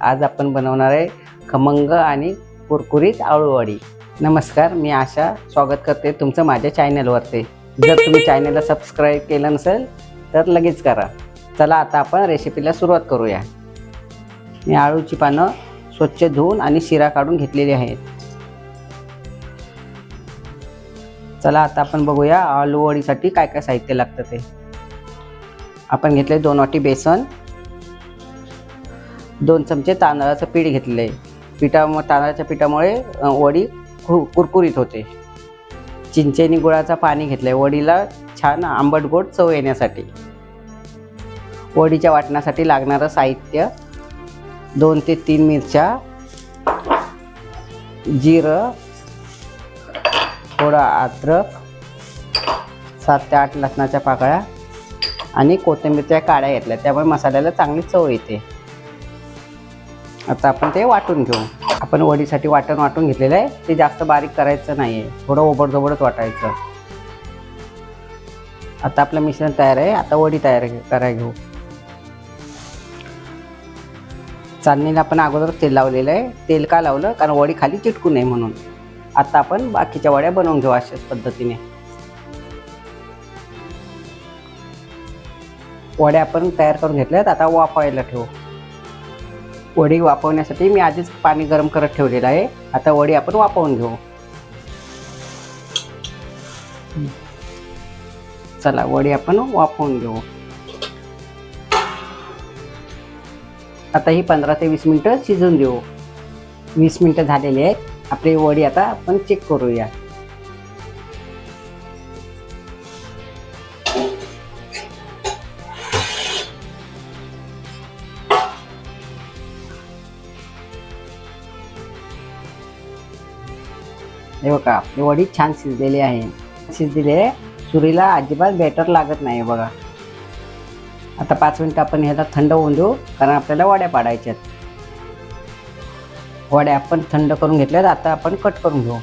आज आपण बनवणार आहे खमंग आणि कुरकुरीत आळूवडी. नमस्कार मी आशा. स्वागत करते तुमचं माझ्या चॅनलवरती. जर तुम्ही चॅनलला सबस्क्राईब केलं नसेल तर लगेच करा. चला आता आपण रेसिपीला सुरुवात करूया. मी आळूची पानं स्वच्छ धुवून आणि शिरा काढून घेतलेली आहेत. चला आता आपण बघूया आळूवडीसाठी काय काय साहित्य लागतं ते. आपण घेतले दोन वाटी बेसन दोन चमचे तांदळाचं पीठ घेतले पिठा तांदळाच्या पिठामुळे वडी कु कुरकुरीत होते. चिंचेनी गुळाचा पाणी घेतलंय. वडीला छान आंबट गोड चव येण्यासाठी. वडीच्या वाटण्यासाठी लागणारं साहित्य दोन ते तीन मिरच्या जिरं थोडा अद्रक सात ते आठ लसणाच्या पाकळ्या आणि कोथिंबीरच्या काड्या घेतल्या. त्यामुळे मसाल्याला चांगली चव येते. आता आपण ते वाटून घेऊ. आपण वडीसाठी वाटण वाटून घेतलेलं आहे. ते जास्त बारीक करायचं नाही आहे थोडं ओबडधोबडच वाटायचं. आता आपलं मिश्रण तयार आहे. आता वडी तयार करायला घेऊ. चांदणीला आपण अगोदर तेल लावलेलं आहे. तेल का लावलं? कारण वडी खाली चिटकू नये म्हणून. आता आपण बाकीच्या वड्या बनवून घेऊ अशाच पद्धतीने. वड्या आपण तयार करून घेतल्यात. आता वाफवायला ठेवू. वडी वापरण्यासाठी मी आधीच पाणी गरम करत ठेवलेलं आहे. आता वडी आपण वापरून घेऊ. चला वडी आपण वापरून घेऊ. आता ही पंधरा ते वीस मिनटं शिजून देऊ. वीस मिनटं झालेली आहेत. आपली वडी आता आपण चेक करूया. हे बघा हे वडी छान शिजलेली आहे. शिजलेली आहे सुरीला अजिबात बॅटर लागत नाही बघा. आता पाच मिनटं आपण ह्याला थंड होऊन देऊ कारण आपल्याला वड्या पाडायच्यात. वड्या आपण थंड करून घेतल्यात आता आपण कट करून घेऊ.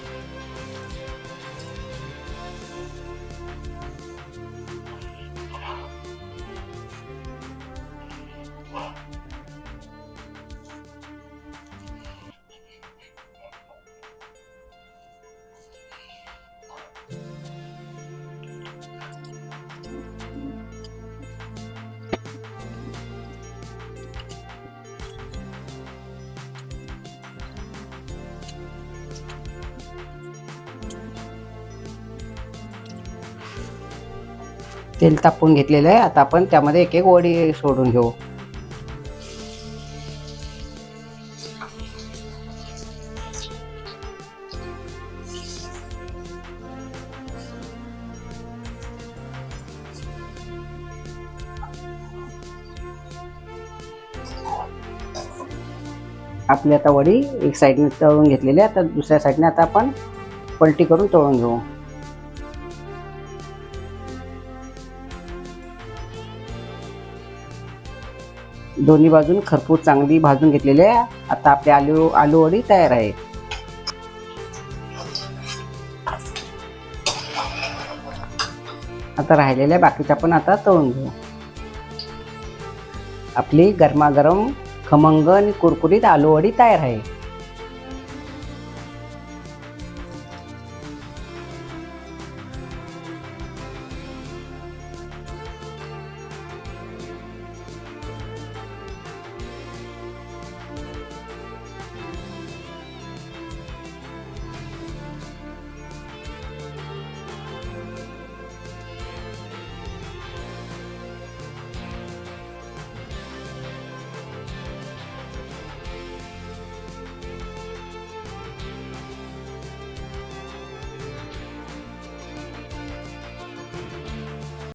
तेल तापवून घेतलेलं आहे. आता आपण त्यामध्ये एक एक वडी सोडून घेऊ. आपली आता वडी एक साईडने तळून घेतलेली आहे. आता दुसऱ्या साईडने आता आपण पलटी करून तळून घेऊ. दोन्ही बाजून खरपूस चांगली भाजून घेतलेली आहे. आता आपली आलू आलू वडी तयार आहे. आता राहिलेल्या बाकीच्या पण आता तळून घेऊ. आपली गरमागरम खमंग आणि कुरकुरीत आलू वडी तयार आहे.